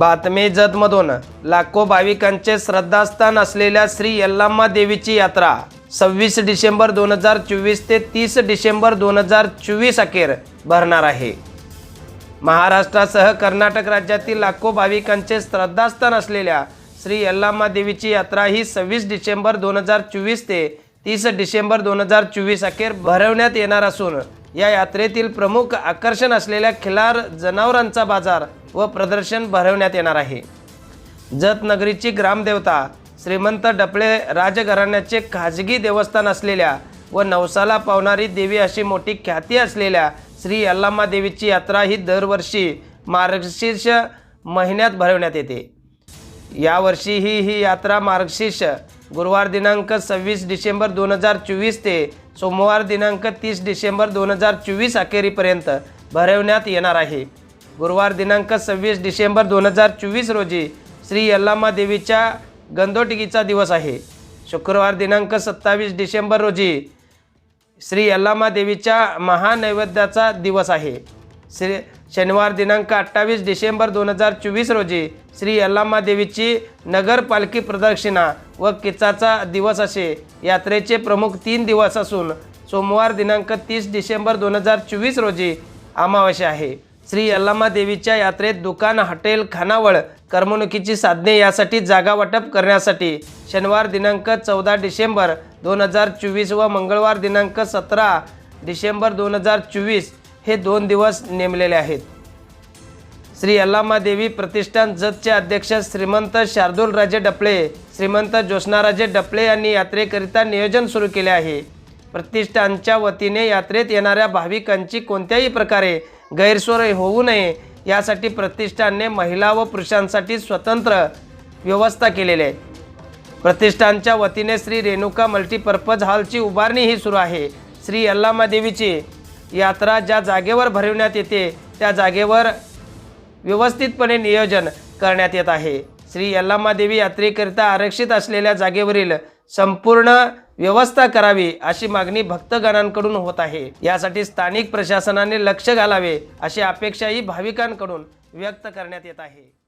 बातमी जतमधून लाखो भाविकांचे श्रद्धास्थान असलेल्या श्री यल्लाम्मा देवीची यात्रा. सव्वीस डिसेंबर दोन हजार चोवीस ते तीस डिसेंबर दोन हजार चोवीस अखेर भरणार आहे. महाराष्ट्रासह कर्नाटक राज्यातील लाखो भाविकांचे श्रद्धास्थान असलेल्या श्री यल्लाम्मा देवीची यात्रा ही सव्वीस डिसेंबर दोन हजार चोवीस ते तीस डिसेंबर दोन हजार चोवीस अखेर भरवण्यात येणार असून या यात्रेतील प्रमुख आकर्षण असलेल्या खिलार जनावरांचा बाजार व प्रदर्शन भरवण्यात येणार आहे. जत नगरीची ग्रामदेवता श्रीमंत डपळे राजघराण्याचे खाजगी देवस्थान असलेल्या व नवसाला पावणारी देवी अशी मोठी ख्याती असलेल्या श्री यल्लाम्मा देवीची यात्रा ही दरवर्षी मार्गशीर्ष महिन्यात भरवण्यात येते. यावर्षी ही ही यात्रा मार्गशीर्ष गुरुवार दिनांक सव्वीस डिसेंबर दोन हजार चोवीस ते सोमवार दिनांक तीस डिसेंबर दोन हजार चोवीस अखेरीपर्यंत भरवण्यात येणार आहे. गुरुवार दिनांक सव्वीस डिसेंबर दोन हजार चोवीस रोजी श्री यल्लामा देवीच्या गंदोटकीचा दिवस आहे. शुक्रवार दिनांक सत्तावीस डिसेंबर रोजी श्री यल्लामा देवीच्या महानैवेद्याचा दिवस आहे. श्री शनिवार दिनांक अठ्ठावीस डिसेंबर दोन हजार चोवीस रोजी श्री यल्लामा देवीची नगर प्रदक्षिणा व किचाचा दिवस असे. यात्रेचे प्रमुख तीन दिवस असून सोमवार दिनांक तीस डिसेंबर दोन हजार चोवीस रोजी अमावस्या आहे. श्री यल्लामा देवीच्या यात्रेत दुकान हॉटेल खानावळ करमणुकीची साधने यासाठी जागा वाटप करण्यासाठी शनिवार दिनांक चौदा डिसेंबर दोन हजार चोवीस व मंगळवार दिनांक सतरा डिसेंबर दोन हजार चोवीस हे दोन दिवस नेमलेले आहेत. श्री यल्लामा देवी प्रतिष्ठान जतचे अध्यक्ष श्रीमंत शार्दूलराजे डपळे श्रीमंत ज्योत्स्नाराजे डपळे यांनी यात्रेकरिता नियोजन सुरू केले आहे. प्रतिष्ठानच्या वतीने यात्रेत येणाऱ्या भाविकांची कोणत्याही प्रकारे गैरसोय होऊ नये यासाठी प्रतिष्ठानने महिला व पुरुषांसाठी स्वतंत्र व्यवस्था केलेली आहे. प्रतिष्ठानच्या वतीने श्री रेणुका मल्टीपर्पज हॉलची उभारणीही सुरू आहे. श्री यल्लामा देवीची यात्रा ज्या जागेवर भरविण्यात येते त्या जागेवर व्यवस्थितपणे नियोजन करण्यात येत आहे. श्री यल्लामा देवी यात्रेकरिता आरक्षित असलेल्या जागेवरील संपूर्ण व्यवस्था करावी अशी मागणी भक्तगणांकडून होत आहे. यासाठी स्थानिक प्रशासनाने लक्ष घालावे अशी अपेक्षाही भाविकांकडून व्यक्त करण्यात येत आहे.